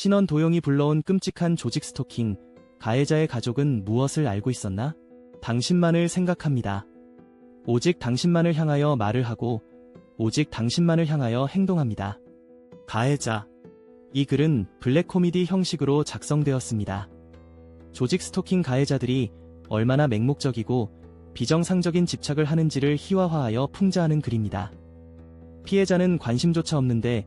신원 도용이 불러온 끔찍한 조직 스토킹, 가해자의 가족은 무엇을 알고 있었나? 당신만을 생각합니다. 오직 당신만을 향하여 말을 하고, 오직 당신만을 향하여 행동합니다. 가해자. 이 글은 블랙 코미디 형식으로 작성되었습니다. 조직 스토킹 가해자들이 얼마나 맹목적이고 비정상적인 집착을 하는지를 희화화하여 풍자하는 글입니다. 피해자는 관심조차 없는데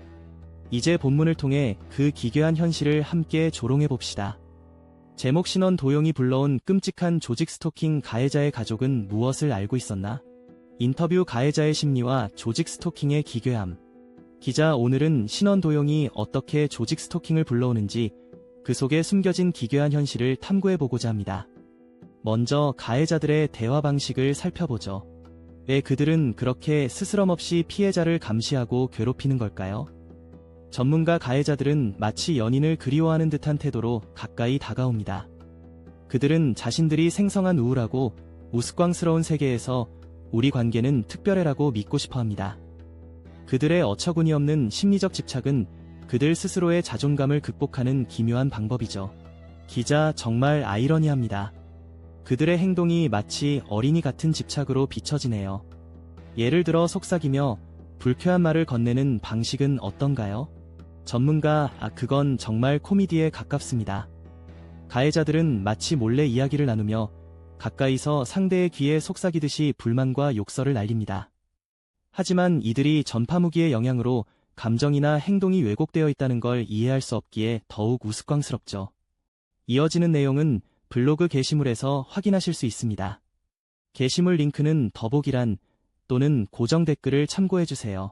이제 본문을 통해 그 기괴한 현실을 함께 조롱해 봅시다. 제목 신원 도용이 불러온 끔찍한 조직 스토킹 가해자의 가족은 무엇을 알고 있었나? 인터뷰 가해자의 심리와 조직 스토킹의 기괴함. 기자 오늘은 신원 도용이 어떻게 조직 스토킹을 불러오는지 그 속에 숨겨진 기괴한 현실을 탐구해 보고자 합니다. 먼저 가해자들의 대화 방식을 살펴보죠. 왜 그들은 그렇게 스스럼 없이 피해자를 감시하고 괴롭히는 걸까요? 전문가 가해자들은 마치 연인을 그리워하는 듯한 태도로 가까이 다가옵니다. 그들은 자신들이 생성한 우울하고 우스꽝스러운 세계에서 우리 관계는 특별해라고 믿고 싶어 합니다. 그들의 어처구니 없는 심리적 집착은 그들 스스로의 자존감을 극복하는 기묘한 방법이죠. 기자 정말 아이러니합니다. 그들의 행동이 마치 어린이 같은 집착으로 비춰지네요. 예를 들어 속삭이며 불쾌한 말을 건네는 방식은 어떤가요? 전문가, 아, 그건 정말 코미디에 가깝습니다. 가해자들은 마치 몰래 이야기를 나누며 가까이서 상대의 귀에 속삭이듯이 불만과 욕설을 날립니다. 하지만 이들이 전파무기의 영향으로 감정이나 행동이 왜곡되어 있다는 걸 이해할 수 없기에 더욱 우스꽝스럽죠. 이어지는 내용은 블로그 게시물에서 확인하실 수 있습니다. 게시물 링크는 더보기란 또는 고정 댓글을 참고해주세요.